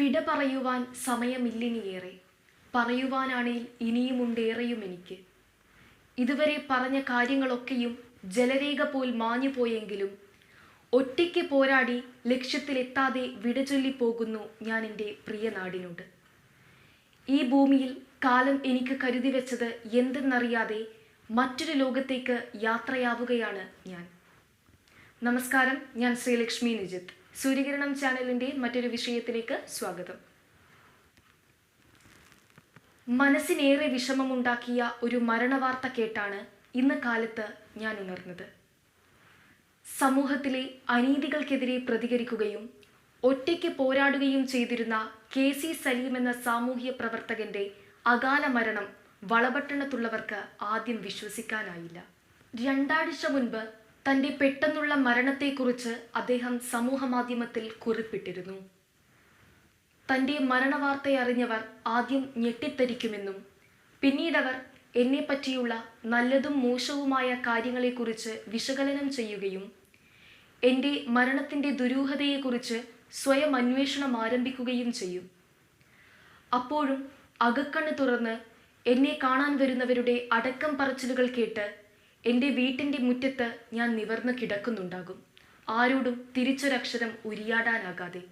വിട പറയുവാൻ സമയമില്ലിനിയേറെ. പറയുവാനാണേൽ ഇനിയുമുണ്ടേറെയും എനിക്ക്. ഇതുവരെ പറഞ്ഞ കാര്യങ്ങളൊക്കെയും ജലരേഖ പോൽ മാഞ്ഞു പോയെങ്കിലും ഒറ്റയ്ക്ക് പോരാടി ലക്ഷ്യത്തിലെത്താതെ വിടചൊല്ലി പോകുന്നു ഞാൻ എന്റെ പ്രിയ നാടിനോട്. ഈ ഭൂമിയിൽ കാലം എനിക്ക് കരുതി വെച്ചത് എന്തെന്നറിയാതെ മറ്റൊരു ലോകത്തേക്ക് യാത്രയാവുകയാണ് ഞാൻ. നമസ്കാരം ഞാൻ ശ്രീലക്ഷ്മി നിജിത്ത്. സൂര്യകിരണം ചാനലിന്റെ മറ്റൊരു വിഷയത്തിലേക്ക് സ്വാഗതം. മനസ്സിനേറെ വിഷമമുണ്ടാക്കിയ ഒരു മരണവാർത്ത കേട്ടാണ് ഇന്ന് കാലത്ത് ഞാൻ ഉണർന്നത്. സമൂഹത്തിലെ അനീതികൾക്കെതിരെ പ്രതികരിക്കുകയും ഒറ്റയ്ക്ക് പോരാടുകയും ചെയ്തിരുന്ന കെ സി സലീം എന്ന സാമൂഹ്യ പ്രവർത്തകന്റെ അകാല മരണം വളപട്ടണത്തുള്ളവർക്ക് ആദ്യം വിശ്വസിക്കാനായില്ല. രണ്ടാഴ്ച മുൻപ് തന്റെ പെട്ടെന്നുള്ള മരണത്തെക്കുറിച്ച് അദ്ദേഹം സമൂഹമാധ്യമത്തിൽ കുറിപ്പിട്ടിരുന്നു. തന്റെ മരണവാർത്തയറിഞ്ഞവർ ആദ്യം ഞെട്ടിത്തരിക്കുമെന്നും പിന്നീടവർ എന്നെപ്പറ്റിയുള്ള നല്ലതും മോശവുമായ കാര്യങ്ങളെക്കുറിച്ച് വിശകലനം ചെയ്യുകയും എന്റെ മരണത്തിന്റെ ദുരൂഹതയെക്കുറിച്ച് സ്വയം അന്വേഷണം ആരംഭിക്കുകയും ചെയ്യും. അപ്പോഴും അകക്കണ്ണ് തുറന്ന് എന്നെ കാണാൻ വരുന്നവരുടെ അടക്കം പറച്ചിലുകൾ കേട്ട് എന്റെ വീട്ടിന്റെ മുറ്റത്ത് ഞാൻ നിവർന്ന് കിടക്കുന്നുണ്ടാകും. ആരോടും തിരിച്ചൊരക്ഷരം ഉരിയാടാനാകാതെ.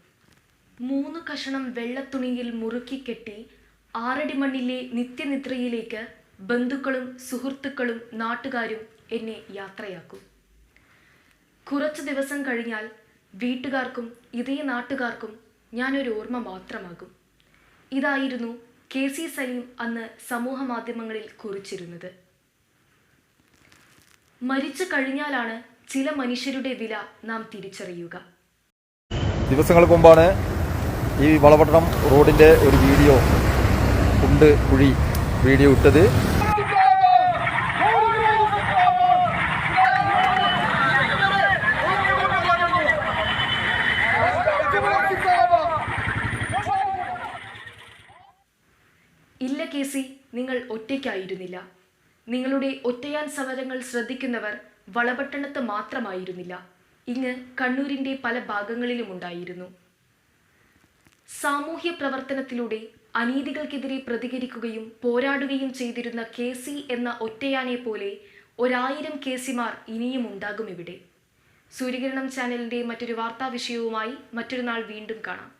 മൂന്ന് കഷണം വെള്ളത്തുണിയിൽ മുറുക്കി കെട്ടി ആറടി മണ്ണിലെ നിത്യനിദ്രയിലേക്ക് ബന്ധുക്കളും സുഹൃത്തുക്കളും നാട്ടുകാരും എന്നെ യാത്രയാക്കും. കുറച്ച് ദിവസം കഴിഞ്ഞാൽ വീട്ടുകാർക്കും ഇതേ നാട്ടുകാർക്കും ഞാനൊരു ഓർമ്മ മാത്രമാകും. ഇതായിരുന്നു കെ സി സലീം അന്ന് സമൂഹ മാധ്യമങ്ങളിൽ കുറിച്ചിരുന്നത്. മരിച്ചു കഴിഞ്ഞാലാണ് ചില മനുഷ്യരുടെ വില നാം തിരിച്ചറിയുക. ദിവസങ്ങൾക്ക് മുമ്പാണ് ഈ വളപട്ടണം റോഡിന്റെ ഒരു വീഡിയോ കുണ്ട് കുഴി വീഡിയോ ഇട്ടത്. ഇല്ല കേസി നിങ്ങൾ ഒറ്റയ്ക്കായിരുന്നില്ല. നിങ്ങളുടെ ഒറ്റയാൻ സമരങ്ങൾ ശ്രദ്ധിക്കുന്നവർ വളപട്ടണത്ത് മാത്രമായിരുന്നില്ല. ഇങ്ങ് കണ്ണൂരിന്റെ പല ഭാഗങ്ങളിലും ഉണ്ടായിരുന്നു. സാമൂഹ്യ പ്രവർത്തനത്തിലൂടെ അനീതികൾക്കെതിരെ പ്രതികരിക്കുകയും പോരാടുകയും ചെയ്തിരുന്ന കെ സി എന്ന ഒറ്റയാനെ പോലെ ഒരായിരം കേസിമാർ ഇനിയും ഉണ്ടാകും ഇവിടെ. സൂര്യകിരണം ചാനലിന്റെ മറ്റൊരു വാർത്താ വിഷയവുമായി മറ്റൊരു നാൾ വീണ്ടും കാണാം.